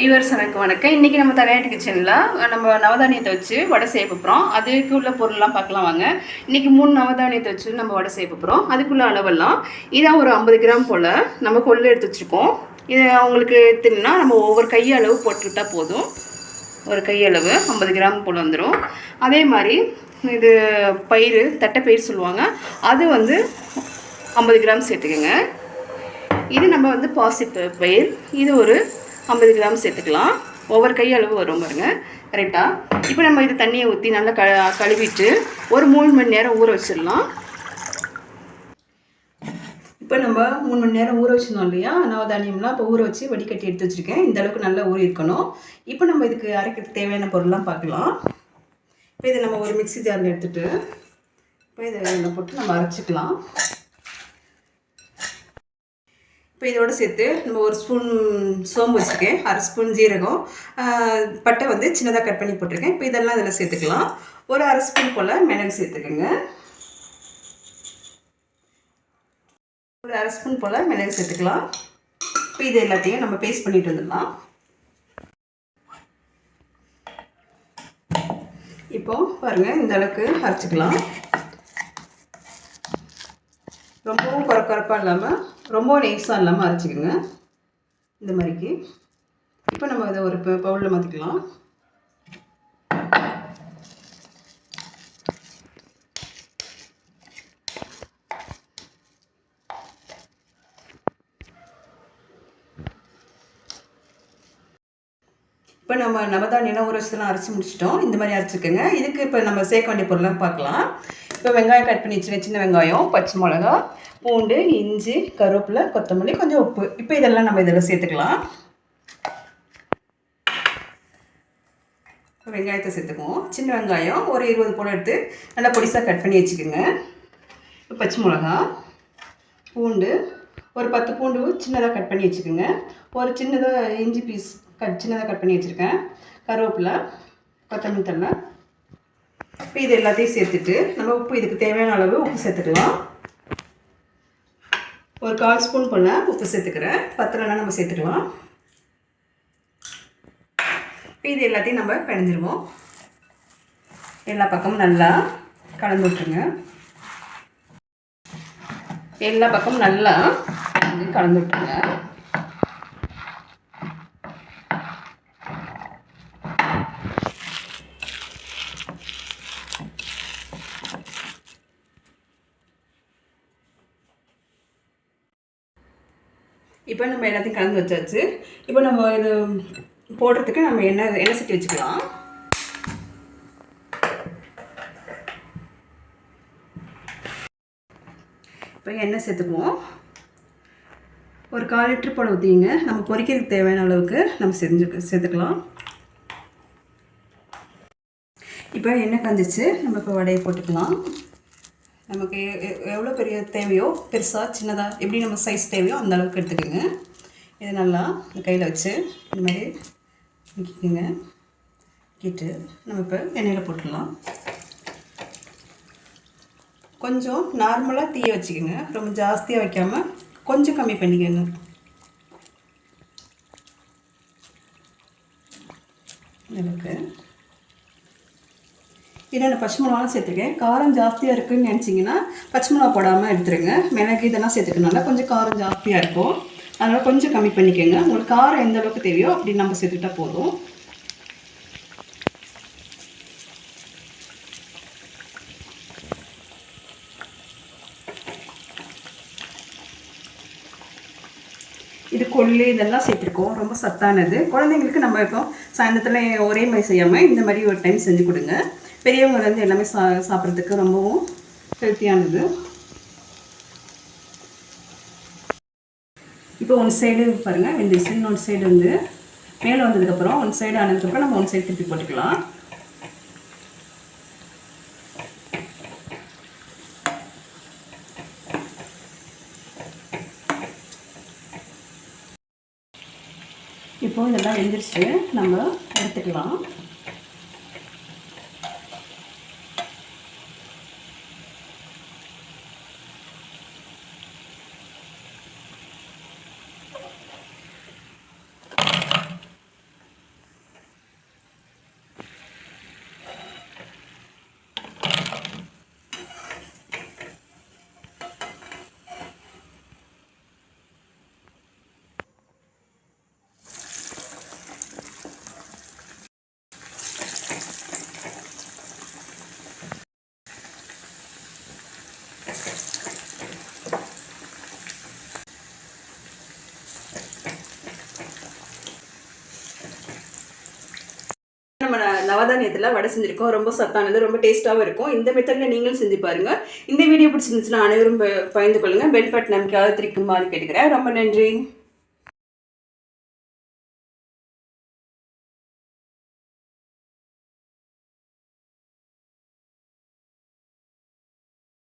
Viewers எனக்கு வணக்கம். இன்றைக்கி நம்ம தலையாட்டு கிச்சனில் நம்ம நவதானியத்தை வச்சு வடை செய்ய போகிறோம் அதுக்கு உள்ள பொருள்லாம் பார்க்கலாம் வாங்க. இன்றைக்கி மூணு நவதானியத்தை வச்சு நம்ம வடை செய்ய போகிறோம் அதுக்குள்ள அளவெல்லாம் இதான் ஒரு ஐம்பது கிராம் போல் நம்ம கொள்ளு எடுத்து வச்சுருக்கோம். இது அவங்களுக்கு எடுத்துன்னா நம்ம ஒவ்வொரு கையளவு போட்டுக்கிட்டா போதும். ஒரு கையளவு ஐம்பது கிராம் போல் வந்துடும் அதே மாதிரி இது பயிறு தட்டைப்பயிர் சொல்லுவாங்க. அது வந்து ஐம்பது கிராம் சேர்த்துக்கோங்க. இது நம்ம வந்து பாசி பயிர். இது ஒரு ஐம்பது கிராம் சேர்த்துக்கலாம். ஒவ்வொரு கை அளவு வரும் பாருங்க. கரெக்டாக இப்போ நம்ம இது தண்ணியை ஊற்றி நல்லா க கழுவிட்டு ஒரு மூணு மணி நேரம் ஊற வச்சிடலாம். இப்போ நம்ம மூணு மணி நேரம் ஊற வச்சிருந்தோம் இல்லையா? நவதானியம்லாம் இப்போ ஊற வச்சு வடிகட்டி எடுத்து வச்சுருக்கேன். இந்த அளவுக்கு நல்லா ஊறி இருக்கணும். இப்போ நம்ம இதுக்கு அரைக்கிறதுக்கு தேவையான பொருள்லாம் பார்க்கலாம். இப்போ இதை நம்ம ஒரு மிக்ஸி ஜாரில் எடுத்துகிட்டு இப்போ இதை போட்டு நம்ம அரைச்சிக்கலாம். இப்போ இதோட சேர்த்து நம்ம ஒரு ஸ்பூன் சோம்பு வச்சுருக்கேன். அரை ஸ்பூன் ஜீரகம். பட்டை வந்து சின்னதாக கட் பண்ணி போட்டிருக்கேன். இப்போ இதெல்லாம் இதில் சேர்த்துக்கலாம். ஒரு அரை ஸ்பூன் போல் மிளகு சேர்த்துக்கோங்க. ஒரு அரை ஸ்பூன் போல் மிளகு சேர்த்துக்கலாம். இப்போ இது எல்லாத்தையும் நம்ம பேஸ்ட் பண்ணிட்டு வந்துடலாம். இப்போது பாருங்கள் இந்த அளவுக்கு அரைச்சிக்கலாம். ரொம்பவும் குறை இல்லாமல் ரொம்பவும் நைஸாக இல்லாமல் அரைச்சிக்கோங்க. இந்த மாதிரிக்கு. இப்போ நம்ம இதை ஒரு பவுலில் மாற்றிக்கலாம் இப்போ நம்ம நவதானியம் ஊற வச்சுலாம் அரைச்சி முடிச்சிட்டோம். இந்த மாதிரி அரைச்சிக்கோங்க. இதுக்கு இப்போ நம்ம சேர்க்க வேண்டிய பொருள்லாம் பார்க்கலாம். இப்போ வெங்காயம் கட் பண்ணி வச்சுருக்கேன் சின்ன வெங்காயம் பச்சை மிளகா பூண்டு இஞ்சி கருவேப்பிலை கொத்தமல்லி கொஞ்சம் உப்பு. இப்போ இதெல்லாம் நம்ம இதில் சேர்த்துக்கலாம். வெங்காயத்தை சேர்த்துக்குவோம். சின்ன வெங்காயம் ஒரு இருபது போல எடுத்து நல்லா பொடிசாக கட் பண்ணி வச்சுக்கோங்க. இப்போ பச்சை மிளகா பூண்டு ஒரு பத்து பூண்டு சின்னதாக கட் பண்ணி வச்சுக்கோங்க. ஒரு சின்னதாக இஞ்சி பீஸ் கட் சின்னதாக கட் பண்ணி வச்சுருக்கேன். கருவேப்பிலை கொத்தமல்லி தழை இப்போ இது எல்லாத்தையும் சேர்த்துட்டு நம்ம உப்பு இதுக்கு தேவையான அளவு உப்பு சேர்த்துக்கலாம். ஒரு கால் ஸ்பூன் போல் உப்பு சேர்த்துக்கிறேன். பத்தலைனா நம்ம சேர்த்துக்கலாம். இப்போ இது எல்லாத்தையும் நம்ம பிணைஞ்சிருவோம் எல்லா பக்கமும் நல்லா கலந்து விட்டுருங்க. எல்லா பக்கமும் நல்லா கலந்து விட்டுருங்க. இப்போ நம்ம எல்லாத்தையும் கலந்து வச்சாச்சு. இப்போ நம்ம இது போடுறதுக்கு நம்ம எண்ணெய் எண்ணெய் சட்டி வச்சுக்கலாம். இப்போ எண்ணெய் சேர்த்துக்குவோம். ஒரு கால் லிட்டர் போல் ஊற்றிங்க நம்ம பொரிக்கிறதுக்கு தேவையான அளவுக்கு நம்ம செஞ்சு சேர்த்துக்கலாம். இப்போ எண்ணெய் காஞ்சிச்சு. நம்ம இப்போ வடையை போட்டுக்கலாம். நமக்கு எ- எவ்வளோ பெரிய தேவையோ பெருசாக சின்னதாக எப்படி நம்ம சைஸ் தேவையோ அந்த அளவுக்கு எடுத்துக்கோங்க. இது நல்லா கையில் வச்சு இந்த மாதிரி முக்கிக்கோங்க கிட்டு நம்ம இப்போ எண்ணெயில் போட்டுடலாம். கொஞ்சம் நார்மலாக தீயை வச்சுக்கோங்க. ரொம்ப ஜாஸ்தியாக வைக்காமல் கொஞ்சம் கம்மி பண்ணிக்கோங்க. எனக்கு இதை நான் பச்சை மிளகாலாம் சேர்த்துருக்கேன். காரம் ஜாஸ்தியாக இருக்குன்னு நினச்சிங்கன்னா பச்சை மிளகா போடாமல் எடுத்துருங்க. மிளகு இதெல்லாம் சேர்த்துக்கனால கொஞ்சம் காரம் ஜாஸ்தியாக இருக்கும். அதனால் கொஞ்சம் கம்மி பண்ணிக்கோங்க. உங்களுக்கு காரம் எந்த அளவுக்கு தேவையோ அப்படி நம்ம சேர்த்துக்கிட்டா போதும். இது கொள்ளு இதெல்லாம் சேர்த்துருக்கோம். ரொம்ப சத்தானது. குழந்தைங்களுக்கு நம்ம இப்போ சாயந்தரத்தில் ஒரே மாதிரி செய்யாமல் இந்த மாதிரி ஒரு டைம் செஞ்சு கொடுங்க. பெரியவங்க வந்து எல்லாமே சா சாப்பிட்றதுக்கு ரொம்பவும் ஹெல்த்தியானது இப்போ ஒன் சைடு பாருங்கள் வெந்துச்சு இன்னொரு சைடு வந்து மேலே வந்ததுக்கப்புறம் ஒன் சைடு ஆனதுக்கப்புறம் நம்ம ஒன் சைடு திருப்பி போட்டுக்கலாம். இப்போ இதெல்லாம் வெந்துருச்சு நம்ம எடுத்துக்கலாம் நம்ம ந- நவதானியத்தில் வடை செஞ்சுருக்கோம். ரொம்ப சத்தானது ரொம்ப டேஸ்ட்டாகவும் இருக்கும். இந்த மெத்தடில் நீங்களும் செஞ்சு பாருங்கள் இந்த வீடியோ பிடிச்சிருந்துச்சுன்னா அனைவரும் பயந்து பகிர்ந்து கொள்ளுங்க பெல் பட்டன் நமக்காவது திரிக்குமாறு கேட்டுக்கிறேன். ரொம்ப நன்றி.